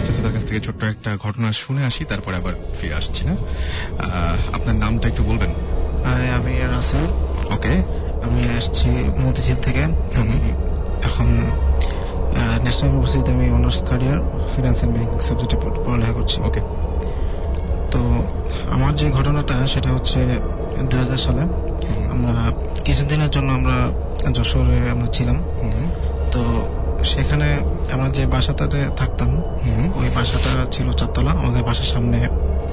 স্টেসের কাছ থেকে ছোট্ট একটা ঘটনা শুনে আসি তারপরে আবার ফিরে আসছি না? আপনার নামটা একটু বলবেন। আমি রাসেল। ওকে। আমি আসছি মতিঝিল থেকে। আমি এখন ন্যাশনাল ইউনিভার্সিটিতে আমি honours third year finance and banking সাবজেক্টে পড়ালেখা করছি। ওকে। তো আমার যে ঘটনাটা সেটা হচ্ছে দু হাজার সালে আমরা কিছুদিনের জন্য আমরা যশোরে আমরা ছিলাম। তো সেখানে আমরা যে বাসাটাতে থাকতাম ওই বাসাটা ছিল চারতলা। আমাদের বাসার সামনে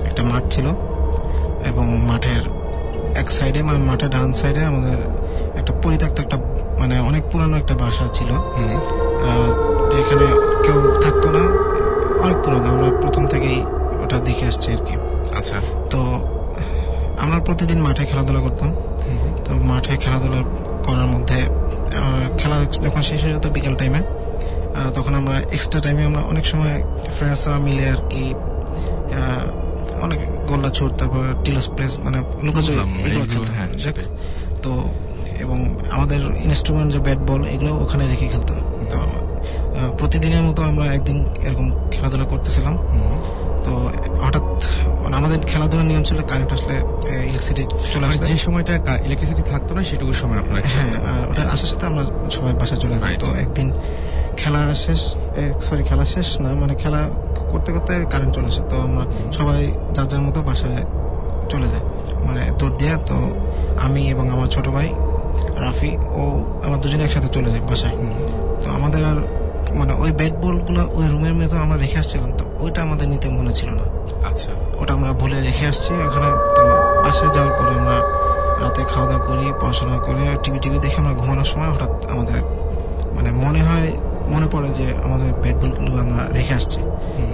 একটা মাঠ ছিল এবং মাঠের এক সাইডে মানে মাঠের ডান সাইডে আমাদের একটা পরিত্যক্ত একটা মানে অনেক পুরানো একটা বাসা ছিল। এখানে কেউ থাকতো না। অনেক পুরনো। আমরা প্রথম থেকেই ওটা দেখে আসছি আর কি। আচ্ছা। তো আমরা প্রতিদিন মাঠে খেলাধুলা করতাম। তো মাঠে খেলাধুলা করার মধ্যে যখন শেষ হয়ে যেত বিকেল টাইমে তখন আমরা এক্সট্রা টাইমে আমরা অনেক সময় ফ্রেন্ডসরা মিলে আর কি অনেক গোল্লা ছুট তারপর টিলস প্লেস মানে হ্যাঁ। তো এবং আমাদের ইনস্ট্রুমেন্ট যে ব্যাট বল এগুলো ওখানে রেখে খেলতাম। তো প্রতিদিনের মতো আমরা একদিন এরকম খেলাধুলা করতেছিলাম। তো হঠাৎ মানে আমাদের খেলাধুলার নিয়ম ছিল কারেন্ট আসলে ইলেকট্রিসিটি চলে আসবে। যে সময়টা ইলেকট্রিসিটি থাকতো না সেটুকু সময় আপনারা হ্যাঁ আর ওটা আসার সাথে আমরা সবাই বাসা চলে যাই তো একদিন খেলা শেষ সরি খেলা শেষ না মানে খেলা করতে করতে কারেন্ট চলে আসে। তো আমরা সবাই যার যার মতো বাসায় চলে যায় মানে দৌড় দিয়ে তো আমি এবং আমার ছোট ভাই রাফি ও আমার দুজনে একসাথে চলে যায় বাসায়। তো আমাদের আর মানে ওই ব্যাট বলগুলো ওই রুমের মধ্যে আমরা রেখে আসছিলাম তো। ওইটা আমাদের নিতে মনে ছিল না। আচ্ছা। ওটা আমরা ভুলে রেখে আসছি ওখানে তো বাসায় যাওয়ার পরে আমরা রাতে খাওয়া দাওয়া করি পড়াশোনা করে টিভি টিভি দেখে আমরা ঘুমানোর সময় হঠাৎ আমাদের মানে মনে হয় মনে পড়ে যে আমাদের ব্যাট বলগুলো আমরা রেখে আসছি।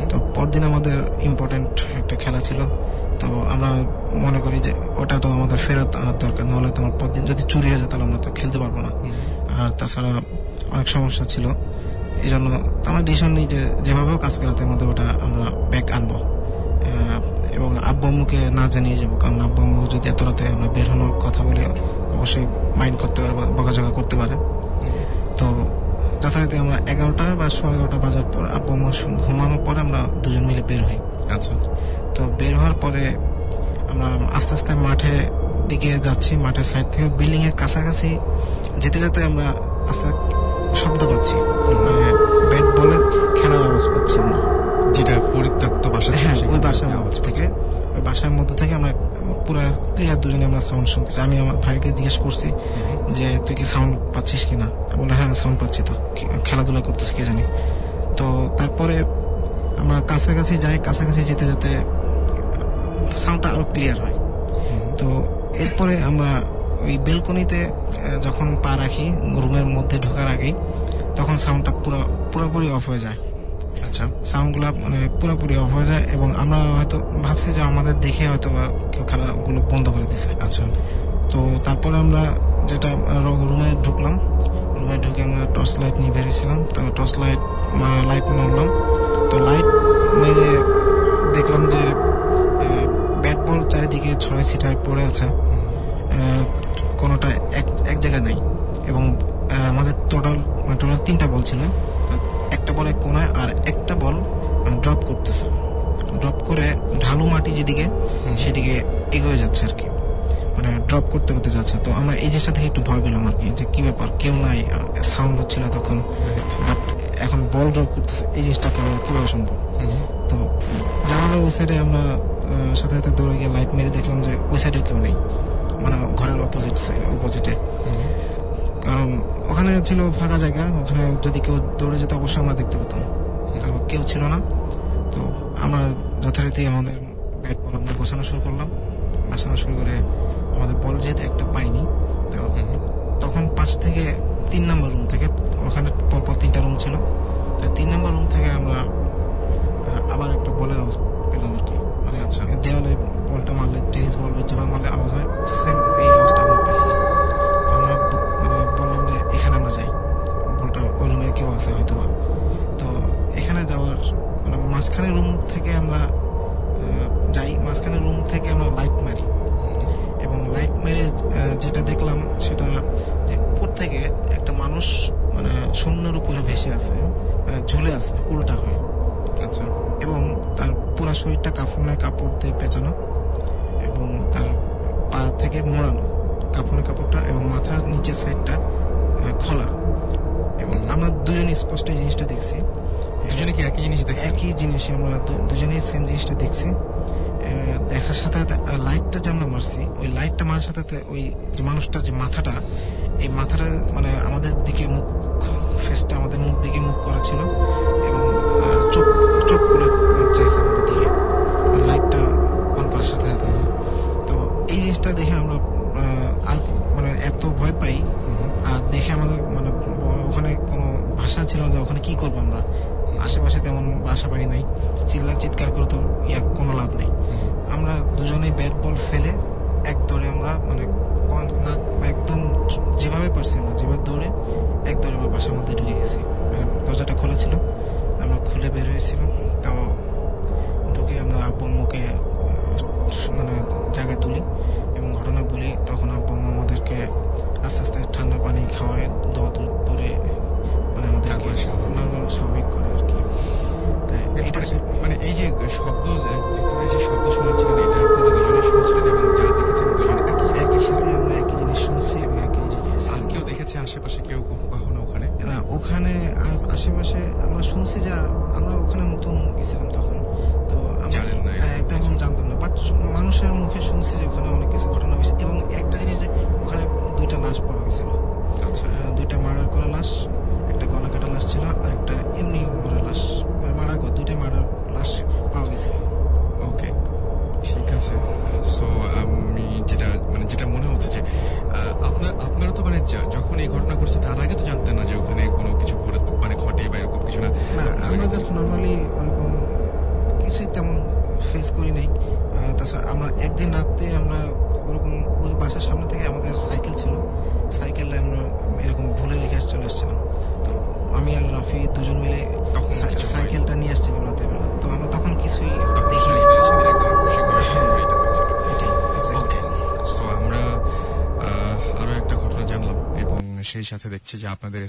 তো পরদিন আমাদের ইম্পর্টেন্ট একটা খেলা ছিল। তো আমরা মনে করি যে ওটা তো আমাদের ফেরত আনার দরকার নাহলে তো আমার পরদিন যদি চুরি হয়ে যায় তাহলে আমরা তো খেলতে পারব না। আর তাছাড়া অনেক সমস্যা ছিল। এই জন্য আমরা ডিসিশন নিই যে যেভাবেও কাজ করাতে মধ্যে ওটা আমরা ব্যাক আনব। এবং আব্বু আম্মুকে না জানিয়ে যাব কারণ আব্বু আম্মু যদি এত রাতে আমরা বের হওয়ার কথা বলি অবশ্যই মাইন্ড করতে পারে বকাঝকা করতে পারে। তো যথারীতি আমরা এগারোটা বা সোয়া এগারোটা বাজার পর আব্বু ঘুমানোর পরে আমরা দুজন মিলে বের হই। আচ্ছা। তো বের হওয়ার পরে আমরা আস্তে আস্তে মাঠে দিকে যাচ্ছি মাঠের সাইড থেকে বিল্ডিং এর কাছাকাছি যেতে যেতে আমরা আস্তে শব্দ পাচ্ছি। মানে ব্যাট বলের খেলার আওয়াজ পাচ্ছি যেটা পরিত্যক্ত বাসা হ্যাঁ ওই বাসার আওয়াজ থেকে। ওই বাসার মধ্যে থেকে আমরা পুরো ক্লিয়ার দুজনে আমরা সাউন্ড শুনতেছি। আমি আমার ভাইকে জিজ্ঞেস করছি যে তুই কি সাউন্ড পাচ্ছিস কিনা? বলে হ্যাঁ সাউন্ড পাচ্ছি তো। খেলাধুলা করতেছি কে জানি। তো তারপরে আমরা কাছাকাছি যাই কাছাকাছি যেতে যেতে সাউন্ডটা আরও ক্লিয়ার হয়। তো এরপরে আমরা ওই বেলকনিতে যখন পা রাখি রুমের মধ্যে ঢোকার আগেই তখন সাউন্ডটা পুরো পুরোপুরি অফ হয়ে যায়। আচ্ছা। সাউন্ডগুলো মানে পুরোপুরি অফ হয়ে যায় এবং আমরা হয়তো ভাবছি যে আমাদের দেখে হয়তো কেউ খেলাগুলো বন্ধ করে দিছে। আচ্ছা। তো তারপরে আমরা যেটা রুমে ঢুকলাম। রুমে ঢুকে আমরা টর্চ লাইট নিয়ে বেরিয়েছিলাম তো টর্চ লাইট লাইট মারলাম। তো লাইট মেরে দেখলাম যে ব্যাট বল চারিদিকে ছড়াই ছিটায় পড়ে আছে। কোনোটা এক এক জায়গায় নেই। এবং আমাদের টোটাল মানে টোটাল তিনটা বল ছিল। একটা বল এক কোনায় আর একটা বল ড্রপ করতেছে। ড্রপ করে ঢালু মাটি যেদিকে সেদিকে এগিয়ে যাচ্ছে আর কি। মানে ড্রপ করতে করতে যাচ্ছে। তো আমরা এই জিনিসটা থেকে একটু ভয় পেলাম আর কি যে কি ব্যাপার কেউ নাই সাউন্ড হচ্ছিল তখন বাট এখন বল ড্রপ করতেছে এই জিনিসটা কেমন কীভাবে সম্ভব? তো জানালার ওই সাইডে আমরা সাথে সাথে দৌড়ে গিয়ে লাইট মেরে দেখলাম যে ওই সাইডে কেউ নেই। মানে ঘরের অপোজিট অপোজিটে কারণ ওখানে ছিল ফাঁকা জায়গা ওখানে যদি কেউ দৌড়ে যেত অবশ্যই আমরা দেখতে পেতাম। তো কেউ ছিল না। তো আমরা যথারীতি আমাদের ব্যাট বল আমরা গোছানো শুরু করলাম। গোছানো শুরু করে আমাদের বল যেহেতু একটা পাইনি তো তখন পাঁচ থেকে তিন নম্বর রুম থেকে ওখানে পরপর তিনটা রুম ছিল। তো তিন নম্বর রুম থেকে আমরা আবার একটা বলের আওয়াজ পেলাম আর কি। মানে আচ্ছা। দেওয়ালে বলটা মারলে টেনিস বল বা যেভাবে মারলে আওয়াজ হয় সেম এই আওয়াজটা আমরা পাইছি। আমরা মানে বললাম যে এখানে আমরা যাই। বলটা ওই রুমে কেউ আছে হয়তো বা। তো এখানে যাওয়ার মানে মাঝখানে রুম থেকে আমরা যাই। মাঝখানে রুম থেকে আমরা লাইট মারি। এবং লাইট মেরে যেটা দেখলাম সেটা যে উপর থেকে একটা মানুষ মানে শূন্যের উপরে ভেসে আছে মানে ঝুলে আছে উল্টা হয়ে। আচ্ছা। এবং তার পুরা শরীরটা কাফনের কাপড় দিয়ে পেঁচানো। এবং তার পা থেকে মোড়ানো কাফনের কাপড়টা এবং মাথার নিচের সাইডটা খোলা। এবং আমরা দুজনে স্পষ্ট এই জিনিসটা দেখছি। দুজনে কি একই জিনিস দেখছেন একই জিনিস আমরা দুজনেই সেম জিনিসটা দেখছি। দেখার সাথে লাইটটা যে আমরা মারছি ওই লাইটটা মারার সাথে ওই যে মানুষটার যে মাথাটা এই মাথাটা মানে আমাদের দিকে মুখ ফেসটা আমাদের মুখ দিকে মুখ করা ছিল। এবং চোখ চোখ করে চাইছে আমাদের দিকে। লাইটটা এই জিনিসটা দেখে আমরা আর মানে এত ভয় পাই। আর দেখে আমাদের মানে ওখানে কোনো ভাষা ছিল না যে ওখানে কি করব আমরা। আশেপাশে তেমন বাসা বাড়ি নাই। চিল্লা চিৎকার করে তো ইয়া কোনো লাভ নেই। আমরা দুজনেই ব্যাট বল ফেলে এক দৌড়ে আমরা মানে না একদম যেভাবে পারছি আমরা যেভাবে দৌড়ে এক দৌড়ে আমরা বাসার মধ্যে ঢুকে গেছি। মানে দরজাটা খোলা ছিল। আমরা খুলে বের হয়েছিলাম। তাও ঢুকে আমরা আব্বু আম্মুকে পানি দোয়া দুধ পরে মানে আমাদেরকে নর্মাল স্বাভাবিক করে আর কি। তাই এটা মানে- মানে এই যে শব্দ ভিতরে যে শব্দ শোনাচ্ছিলেন এটা আপনারা দুজনে শুনছিলেন এবং যা দেখেছেন দুজনে একই একই সাথে আমরা একই জিনিস শুনছি এবং একই জিনিস দেখছি। আর কেউ দেখেছে আশেপাশে কেউ কখনো ওখানে? না ওখানে আর আশেপাশে আমরা শুনছি যে আমরা ওখানে নতুন গেছিলাম তখন। তো জানেন না হ্যাঁ, তেমন জানতাম না। বাট মানুষের মুখে শুনছি যে ওখানে আমরা জাস্ট নর্মালি ওরকম কিছুই তেমন ফেস করি নাই। তাছাড়া আমরা একদিন রাতে আমরা ওরকম ওই বাসার সামনে থেকে আমাদের সাইকেল ছিল। সাইকেলে আমরা এরকম ভুলে রেখে চলে আসছিলাম। তো আমি আর রাফি দুজন মিলে। সাইকেলটা নিয়ে আসছিলাম রাতের বেলা তো আমরা তখন কিছুই তখন দেখি সেদিন একদম খুশি করে এটা হচ্ছিল। এটাই exactly. আমরা আহ, একটা ঘটনা জানলাম এবং সেই সাথে দেখছি যে আপনাদের